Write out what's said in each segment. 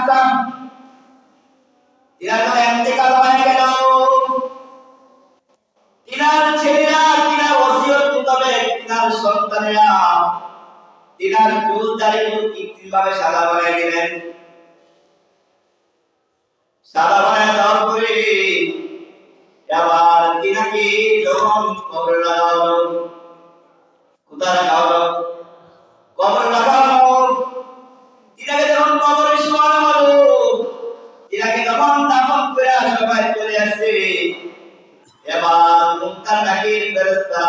আসাম। তিনার যখন ইন্তেকাল হয়ে গেল তিনার ছেলেরা, তিনার ওসিয়ত মোতাবেক তিনার সন্তানেরা, তিনার চুল দাড়িগুলো কৃত্রিম ভাবে সাদা বানায় দিলেন সাদা বানায় দেওয়ার এবার তিনাকে যখন কবর মুক্তার নাকির ফেরেশতা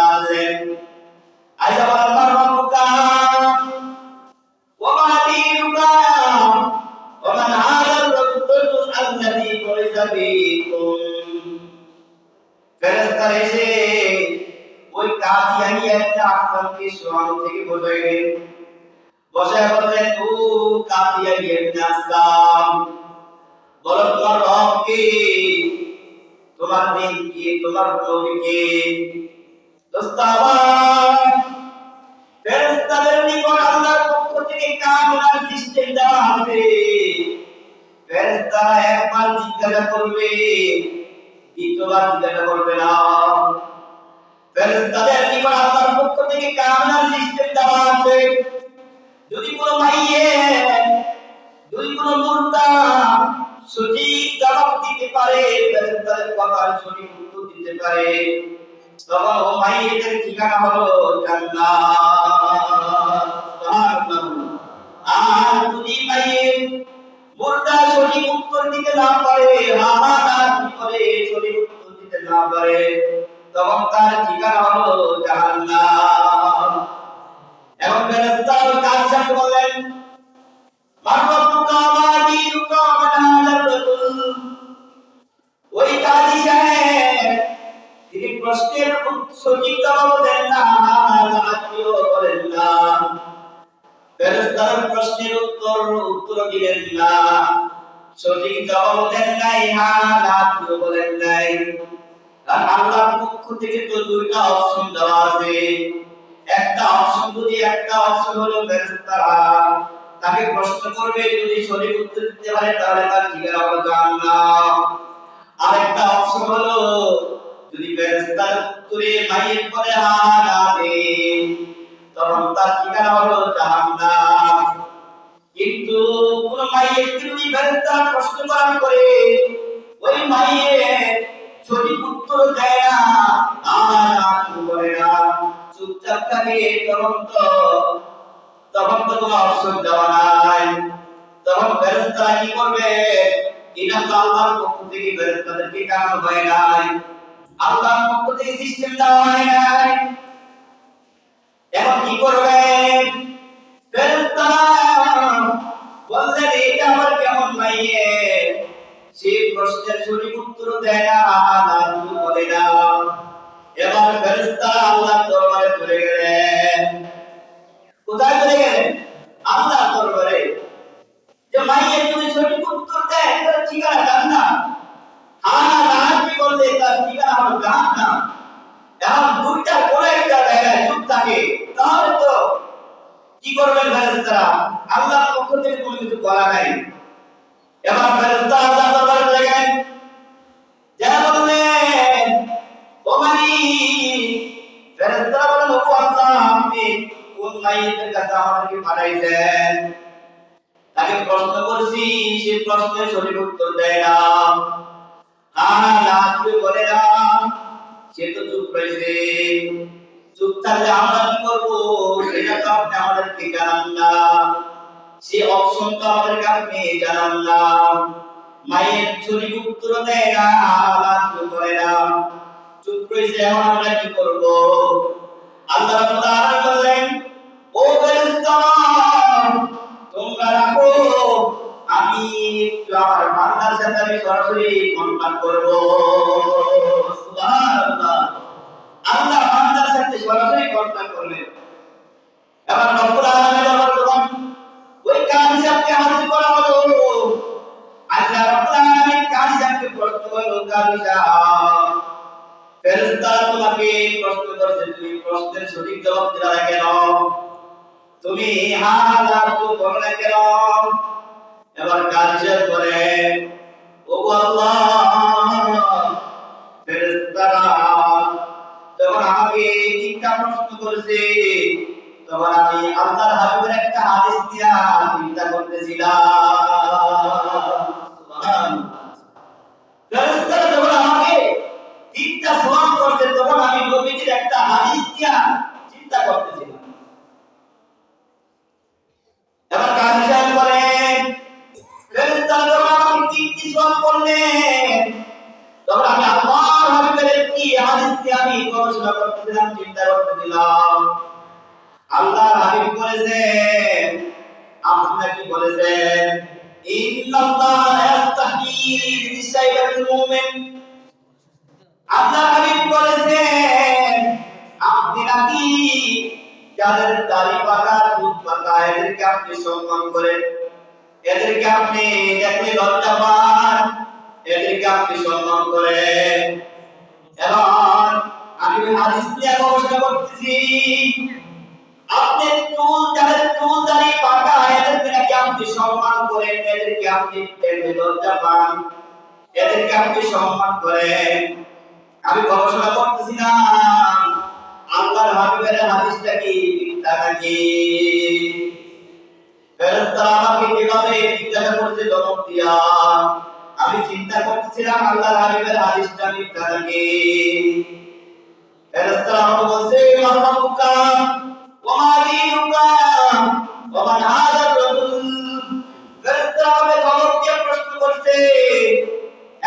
কাদিয়ানি একটা আসমানকে শোয়ানো থেকে বসাইলেন বসায় বললেন, ও কাদিয়ানি রব কে? তোমার দিন কি, তোমার নবী কে? ফেরেশতাদের নিকট আল্লাহর পক্ষ থেকে কামনার সিস্টেম দেওয়া আছে। ফেরেশতা একবার জিজ্ঞাসা করবে, দ্বিতীয়বার জিজ্ঞাসা করবে না। ফেরেশতাদের নিকট আল্লাহর পক্ষ থেকে কামনার সিস্টেম দেওয়া আছে। যদি কোনো মাইয়ে যদি কোনো মুর্দা সঠিক জবাব দিতে পারে সঠিক উত্তর দিতে পারে। তখন ও মাইয়েদের ঠিকানা হলো জান্নাত আর যদি মাইয়ে মুর্দা সঠিক উত্তর দিতে না পারে হা না করে সঠিক উত্তর দিতে না পারে, তখন তার ঠিকানা হলো জাহান্নাম। এখন ফেরেশতার কাজ সাথে বলেন মারবুকা তিনি প্রশ্নের সঠিক দেন না? করেন না। প্রশ্নের উত্তর উত্তর দিলেন না। সঠিক জবাব দেন নাই হ্যাঁ বলেন নাই। আল্লাহর পক্ষ থেকে তো দুইটা অপশন দেওয়া আছে। একটা অপশন যদি, একটা অপশন হলো ফেরেশতারা। তাকে প্রশ্ন করবে, যদি সঠিক উত্তর দিতে পারে, তাহলে তার ঠিকানা জান্নাত। আরেকটা অপশন হলো, যদি ফেরেশতার উত্তরে মাইয়ের পরে হাত আনে, তখন তার ঠিকানা হলো জাহান্নাম। কিন্তু কোন মাইয়ের যদি ফেরেশতা প্রশ্ন করার করে, ওই মাইয়ের সঠিক উত্তর দেয় না আর আর বলে না। চুপচাপ থাকে তখন তো তখন তো কোনো অপশন দেওয়া নাই। তখন ফেরেশতা কি করবে? এটা তো আল্লাহর পক্ষ থেকে ফেরেশতাদেরকে কারণ হয় নাই? আল্লাহর পক্ষ থেকে সিস্টেম দেওয়া হয় নাই। এখন কি করবে? ফেরেশতা বললেন, এটা আবার কেমন মাইয়ে? সে প্রশ্নের সঠিক উত্তর দেয় না আর বলে না। এবার ফেরেশতা আল্লাহর দরবারে চলে গেলেন কোথায় চলে গেলেন আল্লাহর দরবারে যে মাইয়ে তুমি সঠিক উত্তর দেয় তার ঠিকানা জান না আর রাজি তার ঠিকানা তাহলে তো কি করবেন ফেরেশতারা আল্লাহর পক্ষ থেকে বলা নাই এবার ফেরেশতা আল্লাহ দরবারে চলে গেলেন যারা বললেন ও মালিক ফেরেশতারা বলেন তাকে প্রশ্ন করছি, সে প্রশ্নের সঠিক উত্তর দেয় না। না তুমি বলে না সে তো চুপ রয়েছে। চুপ থাকলে আমরা কি করব? সেটা তো আপনি আমাদেরকে সে অপশন তো আমাদেরকে আপনি জানান না। মায়ের সঠিক উত্তর দেয় না তুমি বলে না চুপ রয়েছে, এখন আমরা কি করব? আল্লাহ বললেন, ও ফেরেশতারা তোমরা রাখো আমি আমার বান্দার সাথে আমি সরাসরি কন্টাক্ট করব। সুবহানাল্লাহ। আল্লাহ বান্দার সাথে সরাসরি কন্টাক্ট করলেন। এবার রব্বুল আলামিন যখন ওই সাথে হাজির করা হলো, আল্লাহ রব্বুল আলামিন সাথে প্রশ্ন করল কাজ সাহেব ফেরেশতা তোমাকে প্রশ্ন করছে, তুমি প্রশ্নের সঠিক জবাব দিলা কেন? তুমি হা তো না কেন? এবার কালচার করে ও আমাকে করেছে তখন আমি একটা হাদিস দিয়া চিন্তা করতেছিলাম। আপনি নাকি যাদের দাড়ি পাকা চুল পাকা এদেরকে সম্মান করেন? এদেরকে আপনি দেখলে পান? এদেরকে আপনি সম্মান করেন? এবং আমি করতেছি। আপনি চুল, যাদের দাড়ি পাকা এদেরকে নাকি আপনি সম্মান করেন? এদেরকে আপনি লজ্জা পান? এদেরকে আপনি সম্মান করেন? আমি গবেষণা করতেছিলাম আল্লাহর হাবিবের হাদিসটা কি? মিথ্যা নাকি ফেরেশতারা আমাকে কীভাবে জিজ্ঞাসা করছে জবাব দিয়া, আমি চিন্তা করতেছিলাম আল্লাহর হাবিবের হাদিসটা মিথ্যা নাকি ফেরেশতারা আমাকে বলছে মা দীনুকা, ওয়া হাযা রাজুল ফেরেশতারা আমাকে জবাব দিয়ে প্রশ্ন করছে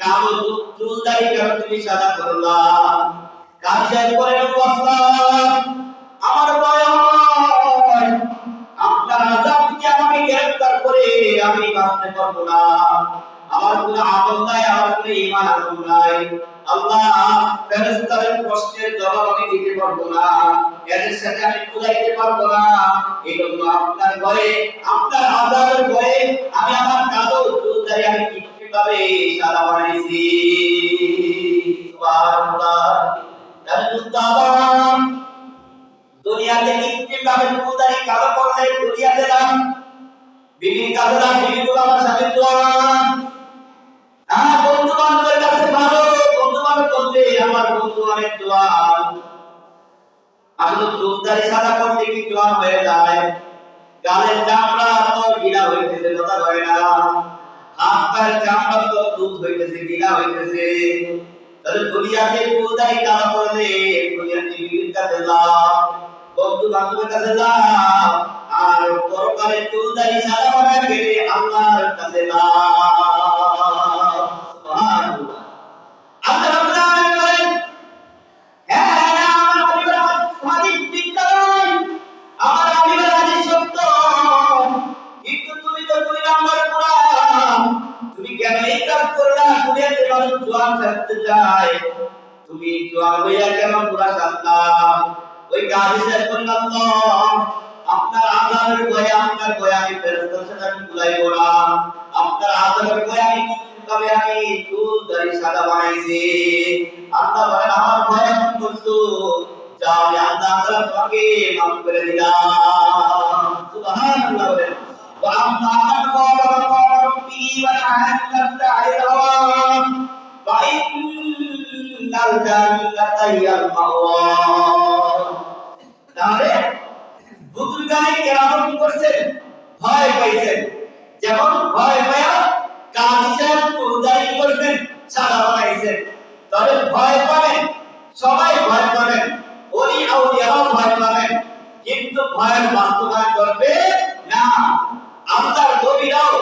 কালো চুল দাড়ি কেন তুমি সাদা করলা করে আল্লাহ আমার ভয় হয় আপনার আযাব আমাকে গ্রেফতার করে আমি বাঁচতে পারব না। আমার কোনো আমল নাই, আমার কোনো ঈমান আমল নাই। আল্লাহ ফেরেশতাদের প্রশ্নের জবাব আমি দিতে পারব না। এদের সাথে আমি বুঝাইতে পারব না। এই জন্য আপনার ভয়ে, আপনার আযাবের ভয়ে আমি আমার কালো চুল দাড়ি আমি কৃত্রিমভাবে সাদা বানাইছি? দুনিয়াতে কৃত্রিম ভাবে চুলদারি কালো করলে দুনিয়াতে দাম বিবির কাছে দাম বিবি আমার সাথে জোয়ান হ্যাঁ বন্ধু বান্ধবের কাছে ভালো বন্ধু বান্ধব বলতে আমার বন্ধু অনেক জোয়ান আসলে চুলদারি সাদা করতে কি জোয়ান হয়ে যায়? গালের চামড়া তো গিলা হইতেছে কথা কয় না। পায়ের চামড়া তো দুধ হইতেছে, গিলা হইতেছে। তাহলে দুনিয়াতে চুলদারি কালো করলে? দুনিয়াতে বিবির কাছে লাভ বন্ধু বান্ধবের কাছে লাভ, আর পরকালে কোদাই সাদা বানা গেলে আল্লাহর কাছে লাভ। সাদা বানাইছি আল্লাহ বলেন আমার ভয় আমি করছো যাও আমি আল্লাহ তাআলা তোমাকে মাফ করে দিলাম সুবহানাল্লাহ বলেন وأما من قال وقال ربي ونهى النفس عن الهوى فإن الجنة هي المأوى তাহলে বুজুর্গানে কেরামত কি করছেন ভয় পাইছেন যেমন ভয় তবে ভয় পাবেন, সবাই ভয় পাবেন ওই আউলিয়াও ভয় পাবেন, কিন্তু ভয়ের বাস্তবায়ন করবে না। আপনার নবীরাও,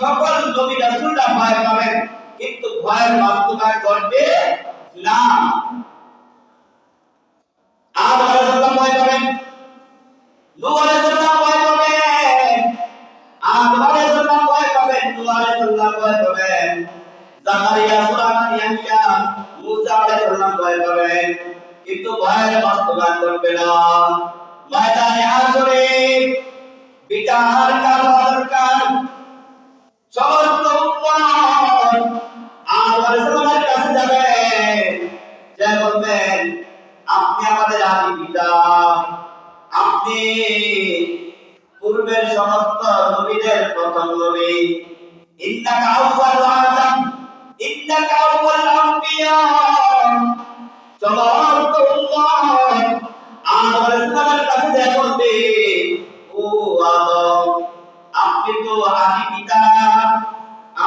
সকল নবী রাসূলরা ভয় পাবেন, কিন্তু ভয়ের বাস্তবায়ন করবে না। ভয় পাবেন কিন্তু ভয়ের বাস্তবায়ন করবে না। ময়দানে আসরে বিচার করা দরকার। সমস্ত উম্মত সালামের কাছে যাবে। যে বলবেন, আপনি আমাদের আদি পিতা। আপনি পূর্বের সমস্ত নবীদের প্রথম নবী। আপনি তো আদি পিতা,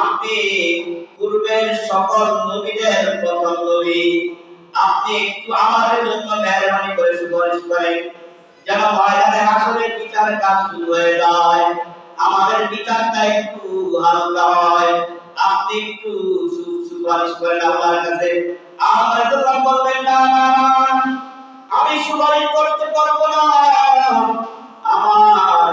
আপনি পূর্বের সকল নবীদের প্রথম নবী একটু আমাদের জন্য মেহরবানি করে সুপারিশ করেন, যেন ময়দানে আসলে বিচার কাজ শুরু হয়ে যায়। আমাদের বিচারটা একটু হালকা হয়, আপনি একটু সুপারিশ করেন আল্লাহর কাছে। আমি সুপারিশ করতে পারব না। আমার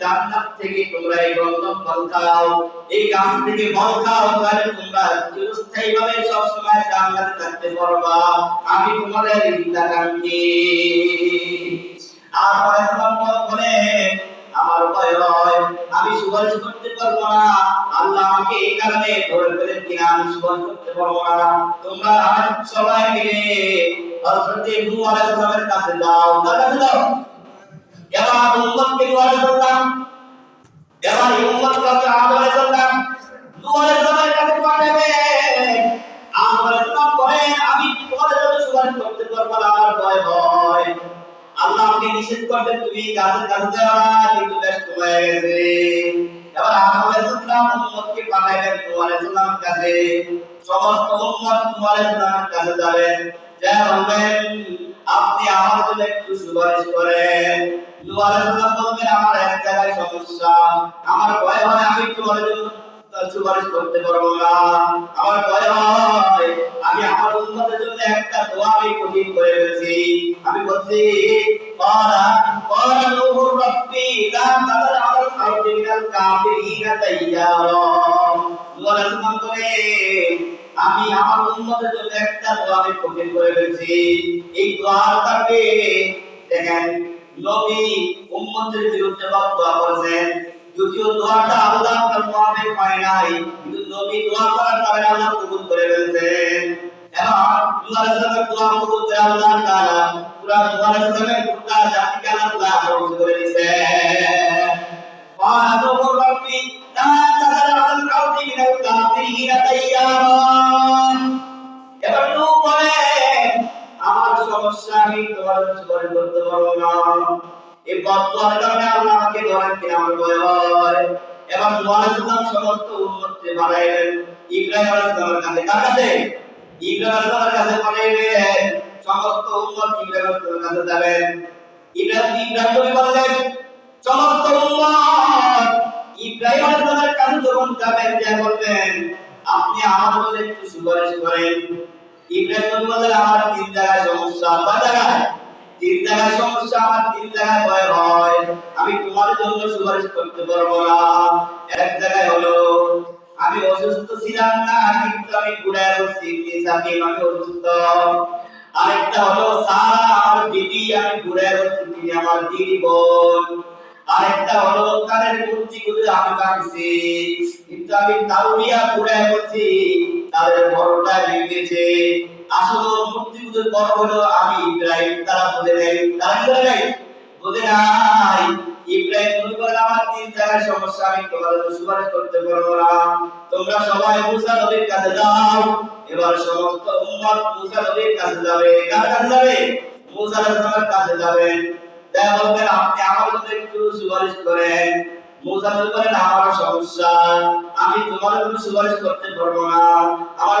জান্নাত থেকে তোমরা এই গন্ধম ফল খাও এই গাছ থেকে ফল খাও তাহলে তোমরা চিরস্থায়ী ভাবে সব সময় জান্নাতে থাকতে পারবা। আমি তোমাদের হিতাকাঙ্ক্ষী আর পয়সালাম বলে, আমার ভয় হয়, আমি সুপারিশ করতে পারব না। আল্লাহ আমাকে এই কারণে ধরে ফেলেন কিনা আমি সুপারিশ করতে পারব না। তোমরা সবাই মিলে হযরত নূহ আলাইহিস সালামের কাছে যাও তার কাছে যাও এবার উম্মতকে আলাইহিস সালাম এবার উম্মতকে হযরত আদম আলাইহিস সালাম নূহ কাছে পাঠাবে আলাইহিস সালাম বলেন আমি তোমাদের জন্য সুপারিশ করতে পারব আমার ভয় হয়। আল্লাহ আমাকে নিষেধ করবেন তুমি গাছের কাছে যাও না, কিন্তু ব্যস্ত হয়ে গেছে। এবার আলাইহিস সালাম উম্মতকে পাঠাইলেন আলাইহিস সালামের কাছে। সমস্ত উম্মত নূহ আলাইহিস কাছে যাবেন যা বলবেন আপনি আমার জন্য একটু সুপারিশ করেন নূহ আলাইহিস সালাম বলবেন আমার এক জায়গায় সমস্যা আমার ভয় হয় আমি তোমার জন্য সুপারিশ করতে পারবো না আমার ভয় হয় আমি আমার উন্নতের জন্য একটা দোয়া আমি কঠিন করে ফেলছি আমি বলছি قال قال نوح ربي لا تذر على الأرض من الكافرين ديارا নূহ আলাইহিস আমি আমার উন্নতের জন্য একটা দোয়া আমি কঠিন করে ফেলছি। এই দোয়ার কারণে দেখেন, নবী উম্মতের বিরুদ্ধে বাদ দোয়া করেছেন। যদিও দোয়াটা আল্লাহ তার মুআফিক হয় নাই, কিন্তু নবী দোয়া করার কারণে আল্লাহ কবুল করে ফেলছেন। এবার নূহ সালামের দোয়া কবুল করে আল্লাহ তাআলা পুরা নূহ সালামের গোটা জাতিকে আল্লাহ ধ্বংস করে দিয়েছে সমস্ত উম্মতকে বলবেন, আপনি আমার জন্য একটু সুপারিশ করেন। ইব্রাহিম নবী বললেন, আমার তিন সমস্যা তিন জায়গায় সমস্যা আমার তিন জায়গায় ভয়। হয় আমি তোমার জন্য সুপারিশ করতে পারব না। এক জায়গায় হলো, আমি অসুস্থ ছিলাম না, কিন্তু আমি ঘুরে বসছি আমি অসুস্থ। আরেকটা হলো, সারা আমার দিদি, আমি ঘুরে বসছি তিনি আমার দিদি বোন। আরেকটা হলো কানের মূর্তি গুলো আমি কাটছি কিন্তু আমি তাউরিয়া ঘুরে বসছি তাদের বড়টা ভেঙেছে। আসলে মূর্তি বড় হলো আমি ইব্রাহিম, তারা বলে নেই। তারা বলে নাই? বলে নাই। ইব্রাহিম মনে করে, আমার তিন জায়গায় সমস্যা, আমি তোমাদের সুপারিশ করতে পারব না। তোমরা সবাই মুসা নবীর কাছে যাও। এবার সমস্ত উম্মত মুসা নবীর কাছে যাবে। কার কাছে যাবে? মুসা আলাইহিস কাছে তাই বলবেন, আপনি আমার জন্য একটু সুপারিশ করেন। মুসা নবী বলেন আমার সমস্যা। আমি তোমার জন্য সুপারিশ করতে পারব না। আমার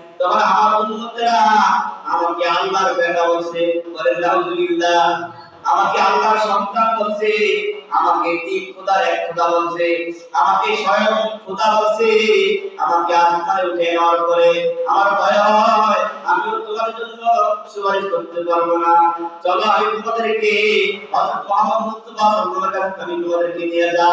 তখন আমার উম্মতেরা আমাকে আল্লাহর বেটা বলছে, বলে নাউজুবিল্লাহ আমাকে আল্লাহর সন্তান বলছে, আমাকে তিন খোদার এক খোদা বলছে। আমাকে স্বয়ং খোদা বলছে, আমাকে আসমানে উঠে নেওয়ার পরে আমার ভয় হয়, আমিও তোমার জন্য সুপারিশ করতে পারব না। চলো আমি তোমাদেরকে হযরত মুহাম্মদ মুস্তাফা সাল্লাল্লাহু আলাইহি ওয়াসাল্লাম আমি তোমাদেরকে নিয়ে যাই।